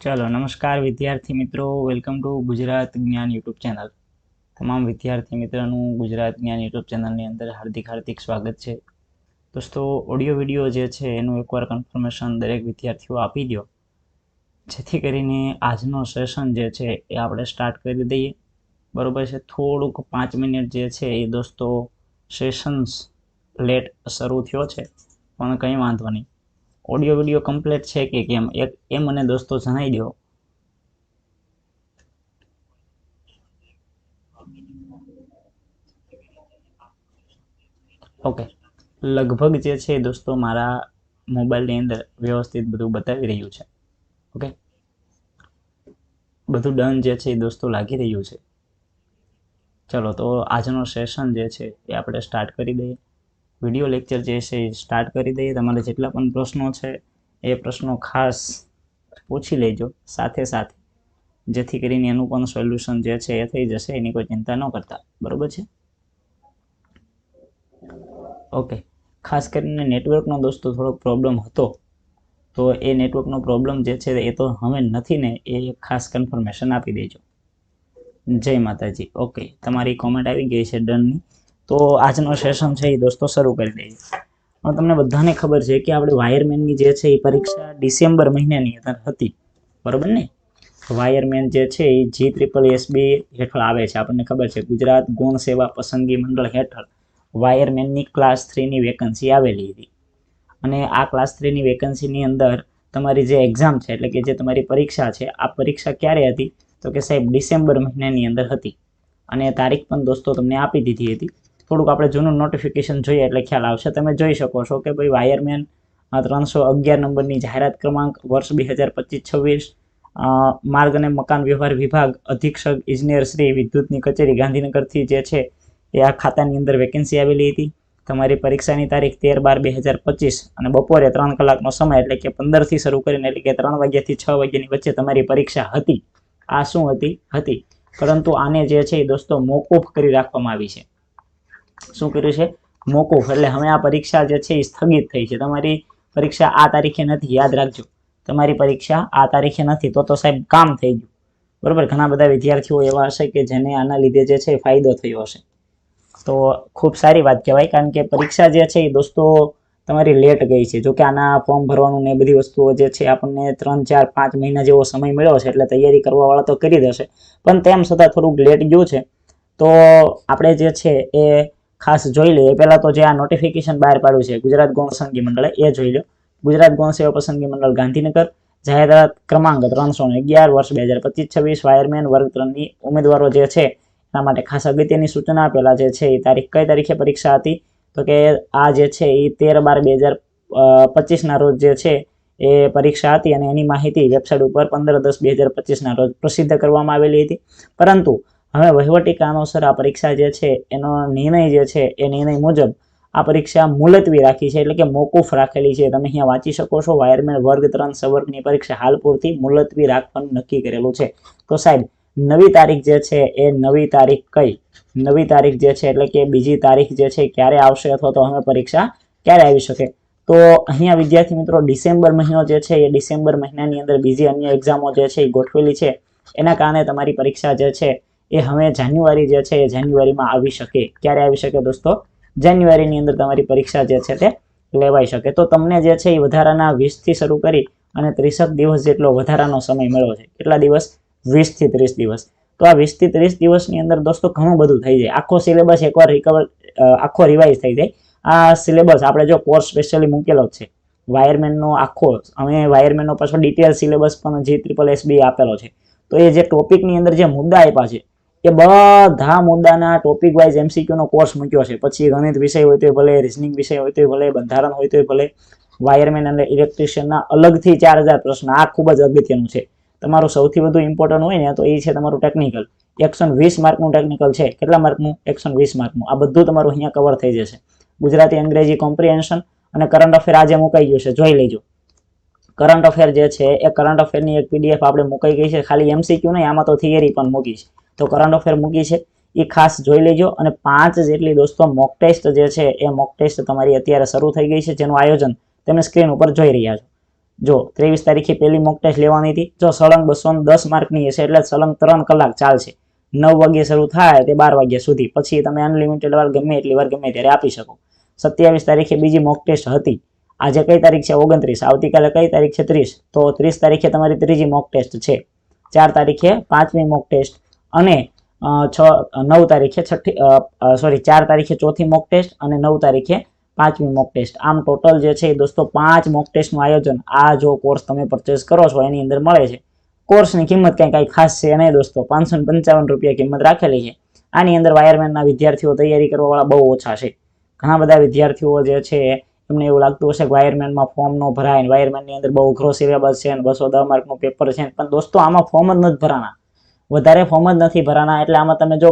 ચાલો, નમસ્કાર વિદ્યાર્થી મિત્રો. વેલકમ ટુ ગુજરાત જ્ઞાન યુટ્યુબ ચેનલ. તમામ વિદ્યાર્થી મિત્રોનું ગુજરાત જ્ઞાન યુટ્યુબ ચેનલની અંદર હાર્દિક હાર્દિક સ્વાગત છે. દોસ્તો ઓડિયો વીડિયો જે છે, એનું એકવાર કન્ફર્મેશન દરેક વિદ્યાર્થીઓ આપી દો. જેથી કરીને આજનો સેશન જે છે, એ આપણે સ્ટાર્ટ કરી દઈએ. બરોબર છે? થોડુંક પાંચ મિનિટ જે છે, એ દોસ્તો સેશન્સ લેટ શરૂ થયો છે. પણ કંઈ વાંધો નહીં. ઓડિયો વીડિયો કમ્પ્લીટ છે કે કેમ? એ મને દોસ્તો જણાવી દો. ઓકે. લગભગ જે છે દોસ્તો મારા મોબાઈલની અંદર વ્યવસ્થિત બધું બતાવી રહ્યું છે. ઓકે? બધું ડન જે છે એ દોસ્તો લાગી રહ્યું છે. ચલો તો આજનો સેશન જે છે એ આપણે સ્ટાર્ટ કરી દઈએ. વીડિયો લેક્ચર જે છે એ સ્ટાર્ટ કરી દઈએ. તમારે જેટલા પણ પ્રશ્નો છે, એ પ્રશ્નો ખાસ પૂછી લેજો સાથે સાથે. જેથી કરીને એનું પણ સોલ્યુશન જે છે એ થઈ જશે, એની કોઈ ચિંતા ન કરતા. બરોબર છે? ઓકે. ખાસ કરીને નેટવર્કનો દોસ્તો થોડોક પ્રોબ્લેમ હતો, તો એ નેટવર્કનો પ્રોબ્લેમ જે છે એ તો હવે નથી ને, એ ખાસ કન્ફર્મેશન આપી દેજો. જય માતાજી. ઓકે. તમારી કોમેન્ટ આવી ગઈ છે ડનની. તો આજનો સેશન છે એ દોસ્તો શરૂ કરી દઈએ. પણ તમને બધાને ખબર છે કે આપણે વાયરમેનની જે છે એ પરીક્ષા ડિસેમ્બર મહિનાની અંદર હતી. બરોબર ને? વાયરમેન જે છે એ જી ટ્રિપલ એસબી હેઠળ આવે છે. આપણને ખબર છે ગુજરાત ગુણ સેવા પસંદગી મંડળ હેઠળ વાયરમેનની ક્લાસ થ્રીની વેકન્સી આવેલી હતી. અને આ ક્લાસ થ્રીની વેકન્સીની અંદર તમારી જે એક્ઝામ છે, એટલે કે જે તમારી પરીક્ષા છે, આ પરીક્ષા ક્યારે હતી? તો કે સાહેબ ડિસેમ્બર મહિનાની અંદર હતી. અને તારીખ પણ દોસ્તો તમને આપી દીધી હતી. થોડુંક આપણે જૂનું નોટિફિકેશન જોઈએ એટલે ખ્યાલ આવશે. તમે જોઈ શકો છો કે ભાઈ વાયરમેન ત્રણસો અગિયાર નંબરની જાહેરાત ક્રમાંક વર્ષ બે હજાર પચીસ છવ્વીસ માર્ગ અને મકાન વ્યવહાર વિભાગ અધિક્ષક ઇજનેર શ્રી વિદ્યુતની કચેરી ગાંધીનગરથી જે છે એ આ ખાતાની અંદર વેકેન્સી આવેલી હતી. તમારી પરીક્ષાની તારીખ તેર બાર બે હજાર પચીસ અને બપોરે ત્રણ કલાકનો સમય એટલે કે પંદરથી શરૂ કરીને એટલે કે ત્રણ વાગ્યાથી છ વાગ્યાની વચ્ચે તમારી પરીક્ષા હતી. આ શું હતી? હતી. પરંતુ આને જે છે એ દોસ્તો મોકૂફ કરી રાખવામાં આવી છે. શું કર્યું છે? મોકૂફ. એટલે હવે આ પરીક્ષા જે છે એ સ્થગિત થઈ છે. તમારી પરીક્ષા આ તારીખે નથી. યાદ રાખજો. તમારી પરીક્ષા આ તારીખે નથી. તો તો સાહેબ કામ થઈ ગયું. બરાબર? ઘણા બધા વિદ્યાર્થીઓ એવા હશે કે જેને આના લીધે જે છે ફાયદો થયો હશે. તો ખૂબ સારી વાત કહેવાય. કારણ કે પરીક્ષા જે છે એ દોસ્તો તમારી લેટ ગઈ છે. જોકે આના ફોર્મ ભરવાનું ને બધી વસ્તુઓ જે છે આપણને ત્રણ, ચાર, પાંચ મહિના જેવો સમય મળ્યો છે. એટલે તૈયારી કરવાવાળા તો કરી દેશે પણ તેમ છતાં થોડુંક લેટ ગયું છે. તો આપણે જે છે એ ખાસ જોઈ લઈએ પહેલાં તો જે આ નોટિફિકેશન બહાર પાડ્યું છે, ગુજરાત ગૌણ પસંદગી મંડળે, એ જોઈ લો ગુજરાત ગૌણ સેવા પસંદગી મંડળ ગાંધીનગર, જાહેરાત ક્રમાંક ત્રણસો અગિયાર, વર્ષ બે હજાર પચીસ છવ્વીસ, વાયરમેન વર્ગ ત્રણની ઉમેદવારો જે છે, એના માટે ખાસ અગત્યની સૂચના આપેલા જે છે, એ તારીખ કઈ તારીખે પરીક્ષા હતી? તો કે આ જે છે, એ તેર બાર બે હજાર પચીસના રોજ જે છે, એ પરીક્ષા હતી અને એની માહિતી વેબસાઇટ ઉપર પંદર દસ બે હજાર પચીસના રોજ પ્રસિદ્ધ કરવામાં આવેલી હતી. પરંતુ હવે વહીવટી કારણોસર આ પરીક્ષા જે છે, એનો નિર્ણય જે છે, એ નિર્ણય મુજબ આ પરીક્ષા મુલતવી રાખી છે, એટલે કે મોકૂફ રાખેલી છે. તમે અહીંયા વાંચી શકો છો, વાયરમેન વર્ગ ત્રણ સવર્ગની પરીક્ષા હાલ પૂરતી મુલતવી રાખવાનું નક્કી કરેલું છે. તો સાહેબ, નવી તારીખ જે છે, એ નવી તારીખ કઈ? નવી તારીખ જે છે, એટલે કે બીજી તારીખ જે છે, ક્યારે આવશે અથવા તો હવે પરીક્ષા ક્યારે આવી શકે? તો અહીંયા વિદ્યાર્થી મિત્રો, ડિસેમ્બર મહિનો જે છે, એ ડિસેમ્બર મહિનાની અંદર બીજી અન્ય એક્ઝામો જે છે, એ ગોઠવેલી છે. એના કારણે તમારી પરીક્ષા જે છે એ હવે જાન્યુઆરી જે છે એ જાન્યુઆરીમાં આવી શકે. ક્યારે આવી શકે દોસ્તો? જાન્યુઆરીની અંદર તમારી પરીક્ષા જે છે તે લેવાઈ શકે. તો તમને જે છે એ વધારાના વીસથી શરૂ કરી અને ત્રીસક દિવસ જેટલો વધારાનો સમય મળ્યો છે. કેટલા દિવસ? વીસથી ત્રીસ દિવસ. તો આ વીસથી ત્રીસ દિવસની અંદર દોસ્તો ઘણું બધું થઈ જાય. આખો સિલેબસ એકવાર રિકવર આખો રિવાઇઝ થઈ જાય. આ સિલેબસ આપણે જો કોર્સ સ્પેશિયલી મૂકેલો છે. વાયરમેનનો આખો, અમે વાયરમેનનો પાછો ડિટેલ સિલેબસ પણ જી ટ્રિપલ એસ બી આપેલો છે. તો એ જે ટોપિકની અંદર જે મુદ્દા આપ્યા છે એ બધા મુદ્દાના ટોપિક વાઇઝ એમસીક્યુનો કોર્સ મૂક્યો છે. પછી ગણિત વિષય હોય તો ભલે રિઝનિંગ વિષય હોય તો ભલે, બંધારણ હોય તો ભલે વાયરમેન અને ઇલેક્ટ્રિશિયનના અલગથી ચાર હજાર પ્રશ્ન. આ ખૂબ જ અગત્યનું છે. તમારું સૌથી વધુ ઇમ્પોર્ટન્ટ હોય ને, તો એ છે તમારું ટેકનિકલ એકસો વીસ માર્કનું ટેકનિકલ છે. કેટલા માર્કનું? એકસો વીસ માર્કનું. આ બધું તમારું અહીંયા કવર થઈ જશે. ગુજરાતી, અંગ્રેજી કોમ્પ્રિહેન્શન અને કરંટ અફેર આજે મુકાઈ ગયું છે. જોઈ લેજો. કરંટ અફેર જે છે, એ કરંટ અફેરની એક પીડીએફ આપણે મુકાઈ ગઈ છે. ખાલી એમસીક્યુ નહીં, આમાં તો થિયરી પણ મૂકી છે. તો કરંટ અફેર મૂકી છે. એ ખાસ જોઈ લેજો અને પાંચ જેટલી દોસ્તો મોક ટેસ્ટ જે છે, એ મોક ટેસ્ટ તમારી અત્યારે શરૂ થઈ ગઈ છે જેનું આયોજન તમે સ્ક્રીન ઉપર જોઈ રહ્યા છો. જો ત્રેવીસ તારીખે પહેલી મોક ટેસ્ટ લેવાની હતી. જો સળંગ બસો દસ માર્કની હશે એટલે સળંગ ત્રણ કલાક ચાલશે. નવ વાગ્યે શરૂ થાય તે બાર વાગ્યા સુધી. પછી તમે અનલિમિટેડ વાર ગમે એટલી વાર ગમે ત્યારે આપી શકો. સત્યાવીસ તારીખે બીજી મોક ટેસ્ટ હતી. આજે કઈ તારીખ છે? ઓગણત્રીસ. આવતીકાલે કઈ તારીખ છે? ત્રીસ. તો ત્રીસ તારીખે તમારી ત્રીજી મોક ટેસ્ટ છે. ચાર તારીખે પાંચમી મોક ટેસ્ટ અને છ નવ તારીખે છઠ્ઠી સોરી ચાર તારીખે ચોથી મોક ટેસ્ટ અને નવ તારીખે પાંચમી મોક ટેસ્ટ આમ ટોટલ જે છે દોસ્તો પાંચ મોક ટેસ્ટનું આયોજન આ જો કોર્સ તમે પરચેસ કરો છો એની અંદર મળે છે. કોર્સની કિંમત કંઈ, કાંઈ ખાસ છે નહીં દોસ્તો. પાંચસો પંચાવન રૂપિયા કિંમત રાખેલી છે. આની અંદર વાયરમેનના વિદ્યાર્થીઓ તૈયારી કરવાવાળા બહુ ઓછા છે. ઘણા બધા વિદ્યાર્થીઓ જે છે એમને એવું લાગતું હશે કે વાયરમેનમાં ફોર્મ ન ભરાય વાયરમેનની અંદર બહુ અઘરો સિલેબસ છે બસો દસ માર્કનું પેપર છે પણ દોસ્તો આમાં ફોર્મ જ નથી ભરાના વધારે ફોર્મ જ નથી ભરાના. એટલે આમાં તમે જો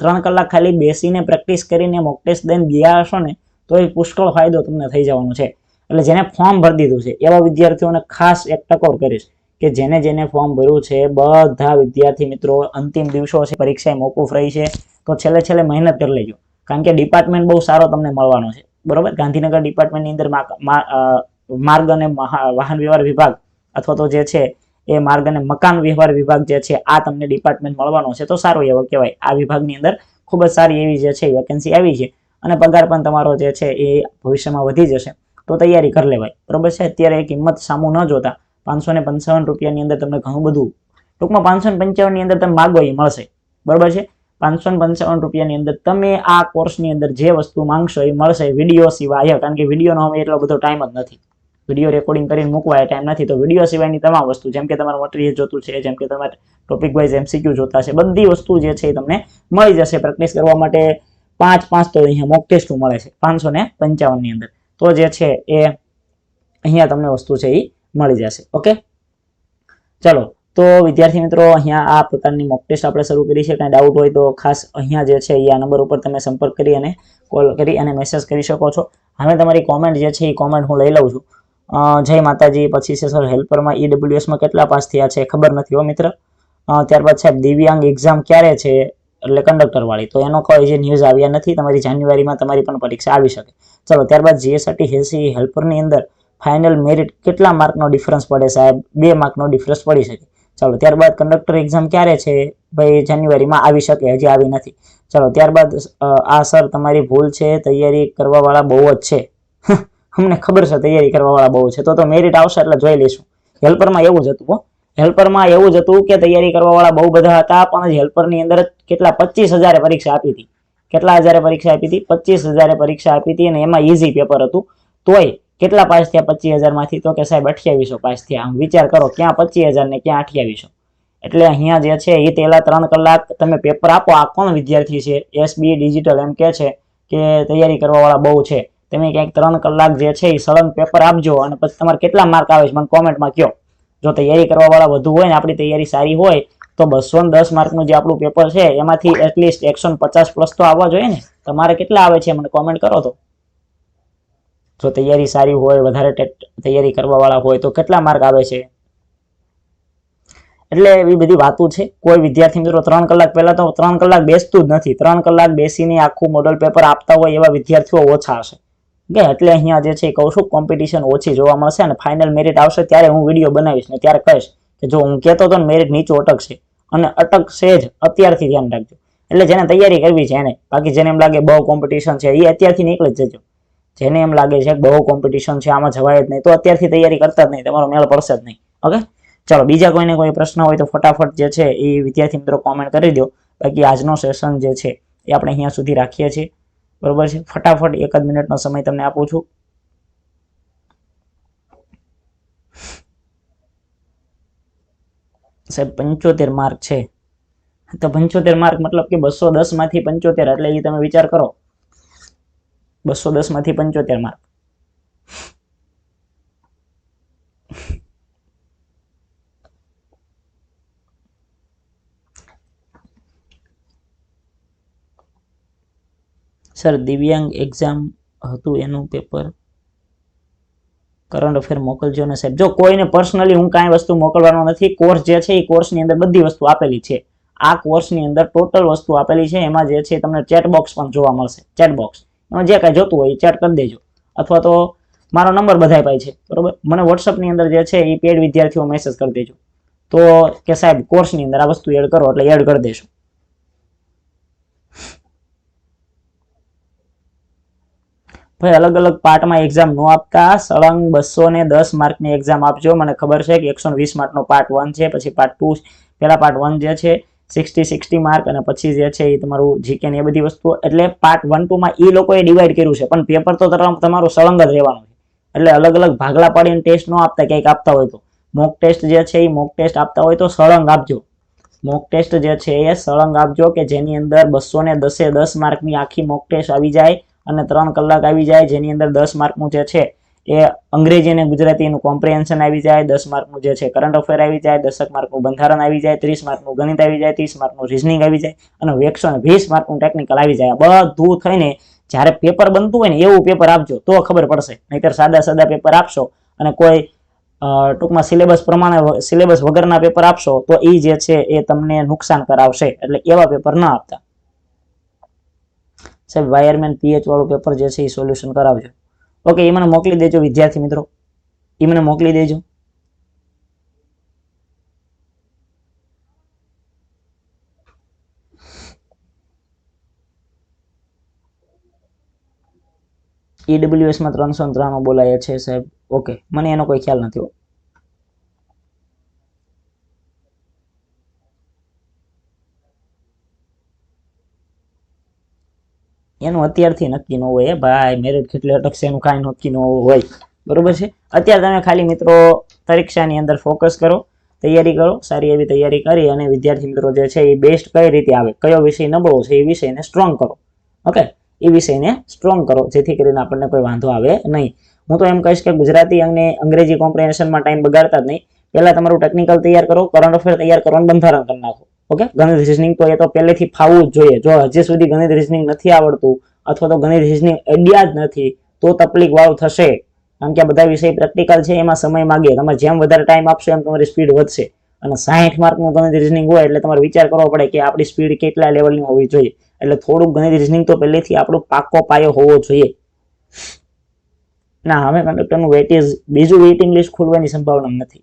ત્રણ કલાક ખાલી બેસીને પ્રેક્ટિસ કરીને મોક ટેસ્ટ દઈને ગયા હશો ને તો એ પુષ્કળ ફાયદો તમને થઈ જવાનો છે. એટલે જેને ફોર્મ ભરી દીધું છે, એવા વિદ્યાર્થીઓને ખાસ એક ટકોર કરીશ કે જેને જેને ફોર્મ ભર્યું છે, બધા વિદ્યાર્થી મિત્રો અંતિમ દિવસો છે પરીક્ષા મોકૂફ રહી છે, તો છેલ્લે છેલ્લે મહેનત કરી લેજો. કારણ કે ડિપાર્ટમેન્ટ બહુ સારો તમને મળવાનો છે. બરોબર? ગાંધીનગર ડિપાર્ટમેન્ટની અંદર માર્ગ અને વાહન વ્યવહાર વિભાગ, અથવા તો જે છે એ માર્ગ અને મકાન વ્યવહાર વિભાગ જે છે, આ તમને ડિપાર્ટમેન્ટ મળવાનો છે. તો સારું એવો કહેવાય. આ વિભાગની અંદર ખૂબ જ સારી એવી જે છે વેકેન્સી આવી છે અને પગાર પણ તમારો જે છે, એ ભવિષ્યમાં વધી જશે. તો તૈયારી કરી લેવાય. બરોબર છે? અત્યારે કિંમત સામું ન જોતા. પાંચસો ને પંચાવન રૂપિયાની અંદર તમને ઘણું બધું ટૂંકમાં પાંચસો પંચાવનની અંદર તમે માગો એ મળશે. બરોબર છે? પાંચસો પંચાવન રૂપિયાની અંદર તમે આ કોર્સની અંદર જે વસ્તુ માંગશો એ મળશે વીડિયો સિવાય. કારણ કે વિડીયોનો હવે એટલો બધો ટાઈમ જ નથી. વીડિયો રેકોર્ડિંગ કરીને મૂકવા એ ટાઈમ નથી. તો વીડિયો સિવાયની તમામ વસ્તુ, જેમ કે તમારે મટીરિયલ જોતું છે, જેમ કે તમારે ટોપિક વાઇઝ એમસીક્યુ જોતા છે, બધી વસ્તુ જે છે એ તમને મળી જશે પ્રેક્ટિસ કરવા માટે. પાંચ પાંચ તો અહીંયા મોક ટેસ્ટ મળે છે, પાંચસો ને પંચાવનની અંદર. તો જે છે એ અહીંયા તમને વસ્તુ છે એ મળી જશે ઓકે ચલો, તો વિદ્યાર્થી મિત્રો, અહીંયા આ પ્રકારની મોક ટેસ્ટ આપણે શરૂ કરી છે. કાંઈ ડાઉટ હોય તો ખાસ અહીંયા જે છે એ આ નંબર ઉપર તમે સંપર્ક કરી અને કોલ કરી અને મેસેજ કરી શકો છો. હવે તમારી કોમેન્ટ જે છે એ કોમેન્ટ હું લઈ લઉં છું. જય માતાજી, પછી છે સર હેલ્પરમાં ઈડબ્લ્યુએસમાં કેટલા પાસ થયા છે ખબર નથી હો મિત્ર. ત્યારબાદ સાહેબ દિવ્યાંગ એક્ઝામ ક્યારે છે એટલે કંડક્ટર વાળી તો એનો કોઈ જે ન્યૂઝ આવ્યા નથી, તમારી જાન્યુઆરીમાં તમારી પણ પરીક્ષા આવી શકે. ચલો, ત્યારબાદ જીએસઆરટી હેસી હેલ્પરની અંદર ફાઇનલ મેરિટ કેટલા માર્કનો ડિફરન્સ પડે સાહેબ? બે માર્કનો ડિફરન્સ પડી શકે. ચલો, ત્યારબાદ કંડક્ટર એક્ઝામ ક્યારે છે? ભાઈ, જાન્યુઆરીમાં આવી શકે, હજી આવી નથી. ચલો, ત્યારબાદ આ સર તમારી ભૂલ છે, તૈયારી કરવાવાળા બહુ જ છે. અમને ખબર છે તૈયારી કરવાવાળા બહુ છે. તો તો મેરિટ આવશે એટલે જોઈ લઈશું. હેલ્પરમાં એવું જ હતું હો. હેલ્પરમાં એવું જ હતું કે તૈયારી કરવાવાળા બહુ બધા હતા, પણ હેલ્પરની અંદર કેટલા પચીસ હજારે પરીક્ષા આપી હતી. કેટલા હજારે પરીક્ષા આપી હતી? પચીસ હજારે પરીક્ષા આપી હતી અને એમાં ઈઝી પેપર હતું. તોય કેટલા પાસ થયા પચીસ હજારમાંથી તો કે સાહેબ અઠ્યાવીસો પાસ થયા. આમ વિચાર કરો, ક્યાં પચીસ હજાર ને ક્યાં અઠ્યાવીસો? એટલે અહીંયા જે છે એ પહેલાં ત્રણ કલાક તમે પેપર આપો. આ કોણ વિદ્યાર્થી છે? એસબી ડિજિટલ એમ કે છે કે તૈયારી કરવાવાળા બહુ છે. તમે ક્યાંક ત્રણ કલાક જે છે એ સળંગ પેપર આપજો અને પછી તમારે કેટલા માર્ક આવે છે મને કોમેન્ટમાં કહો જો તૈયારી કરવાવાળા વધુ હોય ને આપણી તૈયારી સારી હોય, તો બસો ને દસ માર્કનું જે આપણું પેપર છે, એમાંથી એટલીસ્ટ એકસો પચાસ પ્લસ તો આવવા જોઈએ ને. તમારે કેટલા આવે છે મને કોમેન્ટ કરો તો. જો તૈયારી સારી હોય, વધારે તૈયારી કરવાવાળા હોય, તો કેટલા માર્ક આવે છે? એટલે એવી બધી વાતો છે. કોઈ વિદ્યાર્થી મિત્રો ત્રણ કલાક પહેલા તો ત્રણ કલાક બેસતું જ નથી. ત્રણ કલાક બેસીને આખું મોડલ પેપર આપતા હોય એવા વિદ્યાર્થીઓ ઓછા હશે. કે એટલે અહીંયા જે છે કહું છું કોમ્પિટિશન ઓછી જોવા મળશે અને ફાઇનલ મેરિટ આવશે ત્યારે હું વીડિયો બનાવીશ ને ત્યારે કહીશ કે જો હું કહેતો હતો ને મેરિટ નીચું અટકશે અને અટકશે જ, અત્યારથી ધ્યાન રાખજો. એટલે જેને તૈયારી કરવી છે એને, બાકી જેને એમ લાગે બહુ કોમ્પિટિશન છે એ અત્યારથી નીકળી જજો. જેને એમ લાગે છે કે બહુ કોમ્પિટિશન છે, આમાં જવાય જ નહીં, તો અત્યારથી તૈયારી કરતા જ નહીં, તમારો મેળ પડશે જ નહીં. ઓકે? ચલો, બીજા કોઈને કોઈ પ્રશ્ન હોય તો ફટાફટ જે છે એ વિદ્યાર્થી મિત્રો કોમેન્ટ કરી દો. બાકી આજનો સેશન જે છે એ આપણે અહીંયા સુધી રાખીએ છીએ. બરોબર છે? ફટાફટ એક જ મિનિટનો સમય તમને આપું છું. સાહેબ, પંચોતેર માર્ક છે. તો પંચોતેર માર્ક મતલબ કે બસો દસમાંથી પંચોતેર, એટલે એ તમે વિચાર કરો. બસો દસમાંથી પંચોતેર માર્ક. સર દિવ્યાંગ એક્ઝામ હતું એનું પેપર કરંટ અફેર મોકલજો ને સાહેબ. જો કોઈને પર્સનલી હું કાંઈ વસ્તુ મોકલવાનો નથી કોર્સ જે છે એ કોર્સની અંદર બધી વસ્તુ આપેલી છે. આ કોર્સની અંદર ટોટલ વસ્તુ આપેલી છે. એમાં જે છે તમને ચેટ બોક્સ પણ જોવા મળશે. ચેટ બોક્સ એમાં જે કાંઈ જોતું હોય એ ચેટ કરી દેજો. અથવા તો મારો નંબર બધાય પાય છે. બરોબર? મને વોટ્સઅપની અંદર જે છે એ પેડ વિદ્યાર્થીઓ મેસેજ કરી દેજો. તો કે સાહેબ કોર્સની અંદર આ વસ્તુ એડ કરો એટલે એડ કરી દેશું. ભાઈ, અલગ અલગ પાર્ટમાં એક્ઝામ ન આપતા. સળંગ બસો ને દસ માર્કની એક્ઝામ આપજો. મને ખબર છે કે એકસો વીસ માર્કનો પાર્ટ વન છે, પછી પાર્ટ ટુ પહેલા પાર્ટ વન જે છે સિક્સટી સિક્સટી માર્ક અને પછી જે છે એ તમારું જીકે ને એ બધી વસ્તુઓ. એટલે પાર્ટ વન ટુમાં એ લોકોએ ડિવાઈડ કર્યું છે. પણ પેપર તો તમારું સળંગ જ રહેવાનું છે. એટલે અલગ અલગ ભાગલા પાડીને ટેસ્ટ ન આપતા, ક્યાંક આપતા હોય તો. મોક ટેસ્ટ જે છે એ મોક ટેસ્ટ આપતા હોય તો સળંગ આપજો. મોક ટેસ્ટ જે છે એ સળંગ આપજો કે જેની અંદર બસો ને દસે દસ માર્કની આખી મોક ટેસ્ટ આવી જાય. અને ત્રણ કલાક આવી જાય, જેની અંદર દસ માર્કનું જે છે, એ અંગ્રેજી અને ગુજરાતીનું કોમ્પ્રિહેન્શન આવી જાય, દસ માર્કનું જે છે કરંટ અફેર આવી જાય, દસક માર્કનું બંધારણ આવી જાય, ત્રીસ માર્કનું ગણિત આવી જાય, ત્રીસ માર્કનું રિઝનિંગ આવી જાય, અને એકસો વીસ માર્કનું ટેકનિકલ આવી જાય. બધું થઈને જ્યારે પેપર બનતું હોય ને, એવું પેપર આપજો, તો ખબર પડશે. નહીતર સાદા સાદા પેપર આપશો, અને કોઈ ટૂંકમાં સિલેબસ પ્રમાણે સિલેબસ વગરના પેપર આપશો, તો એ જે છે, એ તમને નુકસાન કરાવશે. એટલે એવા પેપર ન આપતા. સાહેબ વાયરમેન પીએચ વાળું પેપર જે છે એ સોલ્યુશન કરાવજો. ઓકે એ મને મોકલી દેજો, વિદ્યાર્થી મિત્રો. એ મને મોકલી દેજો. ઈડબ્લ્યુએસમાં ત્રણસો ને ત્રાણું બોલાય છે સાહેબ. ઓકે મને એનો કોઈ ખ્યાલ નથી એનું અત્યારથી નક્કી ન હોય ભાઈ મેરિટ કેટલે અટકશે એનું કાંઈ નક્કી ન હોય. બરોબર છે? અત્યારે તમે ખાલી મિત્રો પરીક્ષાની અંદર ફોકસ કરો, તૈયારી કરો, સારી એવી તૈયારી કરી અને વિદ્યાર્થી મિત્રો જે છે એ બેસ્ટ કઈ રીતે આવે, કયો વિષય નબળો છે એ વિષયને સ્ટ્રોંગ કરો. ઓકે એ વિષયને સ્ટ્રોંગ કરો, જેથી કરીને આપણને કોઈ વાંધો આવે નહીં. હું તો એમ કહીશ કે ગુજરાતી અને અંગ્રેજી કોમ્પ્રિહેન્શનમાં ટાઈમ બગાડતા જ નહીં. પહેલાં તમારું ટેકનિકલ તૈયાર કરો કરંટ અફેર તૈયાર કરવાનું બંધારણ કરી નાખો. ઓકે ગણિત રિઝનિંગ તો એ તો પહેલેથી ફાવવું જ જોઈએ. જો હજી સુધી ગણિત રિઝનિંગ નથી આવડતું અથવા તો ગણિત રિઝનિંગ આઈડિયા જ નથી, તો તકલીફ વાળું થશે. કારણ કે આ બધા વિષય પ્રેક્ટિકલ છે, એમાં સમય માગે. તમે જેમ વધારે ટાઈમ આપશો એમ તમારી સ્પીડ વધશે. અને સાહીઠ માર્કનું ગણિત રિઝનિંગ હોય એટલે તમારે વિચાર કરવો પડે કે આપણી સ્પીડ કેટલા લેવલની હોવી જોઈએ. એટલે થોડુંક ગણિત રિઝનિંગ તો પહેલેથી આપણો પાકો પાયો હોવો જોઈએ. ના, હવે કંડક્ટરનું વેટેજ બીજું વેઇટિંગ લિસ્ટ ખોલવાની સંભાવના નથી.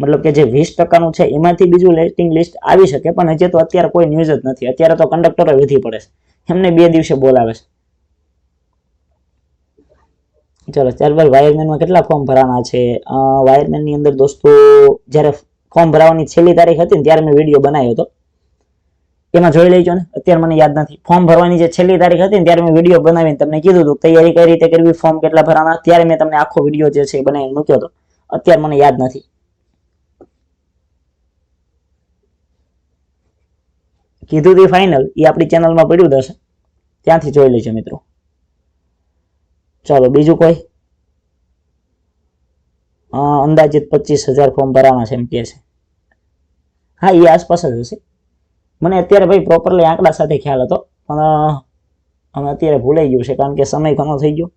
મતલબ કે જે વીસ ટકાનું છે, એમાંથી બીજું વેઇટિંગ લિસ્ટ આવી શકે, પણ હજી તો અત્યારે કોઈ ન્યૂઝ જ નથી. અત્યારે તો કંડક્ટરો વધી પડે છે. એમને બે દિવસે બોલાવે છે. ચલો ત્યારબાદ વાયરમેનમાં કેટલા ફોર્મ ભરાના છે? વાયરમેનની અંદર દોસ્તો, જ્યારે ફોર્મ ભરાવાની છેલ્લી તારીખ હતી ને, ત્યારે મેં વીડિયો બનાવ્યો હતો. એમાં જોઈ લેજો ને, અત્યારે મને યાદ નથી. ફોર્મ ભરવાની જે છેલ્લી તારીખ હતી ને, ત્યારે મેં વીડિયો બનાવીને તમને કીધું હતું તૈયારી કઈ રીતે કરવી ફોર્મ કેટલા ભરાના ત્યારે મેં તમને આખો વીડિયો જે છે એ બનાવીને મૂક્યો હતો. અત્યારે મને યાદ નથી. કીધું તે ફાઇનલ એ આપણી ચેનલમાં પડ્યું હશે. ત્યાંથી જોઈ લેજો મિત્રો. ચાલો, બીજું કોઈ? અંદાજિત પચીસ હજાર ફોર્મ ભરાવાના છે એમ કે છે. હા એ આસપાસ જ હશે. મને અત્યારે ભાઈ પ્રોપરલી આંકડા સાથે ખ્યાલ હતો, પણ અમે અત્યારે ભૂલાઈ ગયું છે, કારણ કે સમય ઘણો થઈ ગયો.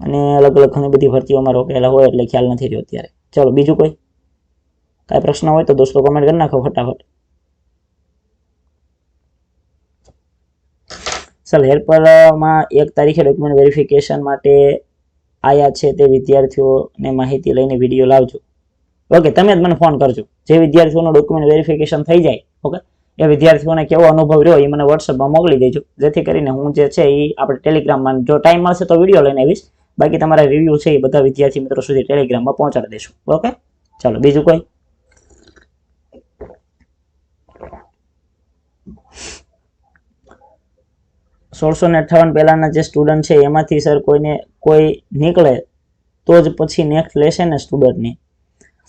અને અલગ અલગ ઘણી બધી ભરતીઓમાં રોકેલા હોય એટલે ખ્યાલ નથી રહ્યો અત્યારે. ચલો, બીજું કોઈ? કાંઈ પ્રશ્ન હોય તો દોસ્તો કમેન્ટ કરી નાખો ફટાફટ. ચાલ હેલ્પરમાં એક તારીખે ડોક્યુમેન્ટ વેરિફિકેશન માટે આયા છે તે વિદ્યાર્થીઓને માહિતી લઈને વીડિયો લાવજો. ઓકે તમે જ મને ફોન કરજો. જે વિદ્યાર્થીઓનું ડોક્યુમેન્ટ વેરિફિકેશન થઈ જાય ઓકે એ વિદ્યાર્થીઓને કેવો અનુભવ રહ્યો એ મને વોટ્સઅપમાં મોકલી દેજો. જેથી કરીને હું જે છે એ આપણે ટેલિગ્રામમાં જો ટાઈમ મળશે તો વીડિયો લઈને આવીશ. બાકી તમારા રિવ્યૂ છે એ બધા વિદ્યાર્થી મિત્રો સુધી ટેલિગ્રામમાં પહોંચાડી દઈશું ઓકે ચાલો, બીજું કોઈ? સોળસો ને અઠ્ઠાવન પહેલાંના જે સ્ટુડન્ટ છે, એમાંથી સર કોઈને કોઈ નીકળે, તો જ પછી નેક્સ્ટ લેશે ને સ્ટુડન્ટની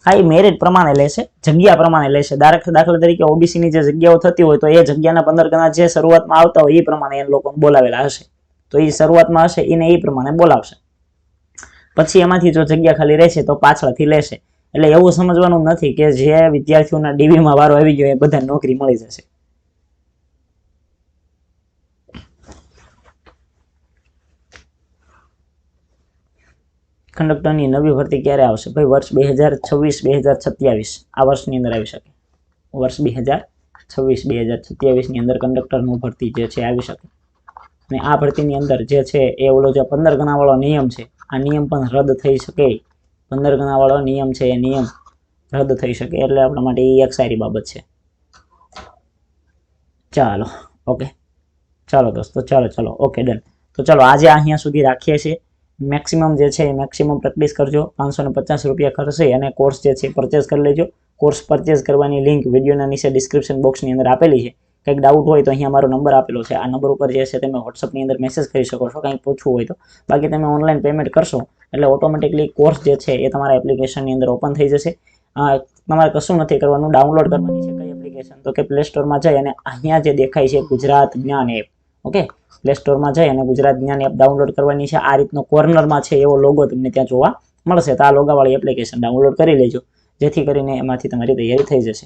હા એ મેરિટ પ્રમાણે લેશે, જગ્યા પ્રમાણે લેશે. દાખલા દાખલા તરીકે ઓબીસીની જે જગ્યાઓ થતી હોય, તો એ જગ્યાના પંદર ગણા જે શરૂઆતમાં આવતા હોય, એ પ્રમાણે એ લોકોને બોલાવેલા હશે. તો એ શરૂઆતમાં હશે, એને એ પ્રમાણે બોલાવશે. પછી એમાંથી જો જગ્યા ખાલી રહેશે, તો પાછળથી લેશે. એટલે એવું સમજવાનું નથી કે જે વિદ્યાર્થીઓના ડીવીમાં વારો આવી ગયો, એ બધા નોકરી મળી જશે. કંડક્ટરની નવી ભરતી ક્યારે આવશે? ભાઈ, વર્ષ બે હજાર છવ્વીસ બે હજાર સત્યાવીસ આ વર્ષની અંદર આવી શકે. વર્ષ બે હજાર છવ્વીસ બે હજાર સત્યાવીસની અંદર કંડક્ટરનું ભરતી જે છે આવી શકે. અને આ ભરતીની અંદર જે છે એ ઓલો જે પંદર ગણાવાળો નિયમ છે, આ નિયમ પણ રદ થઈ શકે. પંદર ગણાવાળો નિયમ છે એ નિયમ રદ થઈ શકે એટલે આપણા માટે એ એક સારી બાબત છે. ચાલો, ઓકે. ચાલો દોસ્તો, ચાલો ચાલો. Okay, done. તો ચાલો, આજે અહીંયા સુધી રાખીએ છીએ. મેક્સિમમ જે છે એ મેક્સિમમ પ્રેક્ટિસ કરજો. પાંચસો પચાસ રૂપિયા ખર્ચશે અને કોર્સ જે છે પરચેસ કરી લેજો. કોર્સ પરચેસ કરવાની લિંક વિડીયોના નીચે ડિસ્ક્રિપ્શન બોક્સની અંદર આપેલી છે. કંઈક ડાઉટ હોય તો અહીંયા મારો નંબર આપેલો છે. આ નંબર ઉપર જે છે તમે વોટ્સઅપની અંદર મેસેજ કરી શકો છો. કંઈક પૂછવું હોય તો. બાકી તમે ઓનલાઈન પેમેન્ટ કરશો એટલે ઓટોમેટિકલી કોર્સ જે છે એ તમારા એપ્લિકેશનની અંદર ઓપન થઈ જશે. તમારે કશું નથી કરવાનું. ડાઉનલોડ કરવાની છે કઈ એપ્લિકેશન તો કે પ્લે સ્ટોરમાં જઈ અને અહીંયા જે દેખાય છે ગુજરાત જ્ઞાન એપ ઓકે પ્લે સ્ટોરમાં જઈ અને ગુજરાત જ્ઞાન એપ ડાઉનલોડ કરવાની છે. આ રીતનો કોર્નરમાં છે એવો લોગો તમને ત્યાં જોવા મળશે. તો આ લોગાવાળી એપ્લિકેશન ડાઉનલોડ કરી લેજો. જેથી કરીને એમાંથી તમારી તૈયારી થઈ જશે.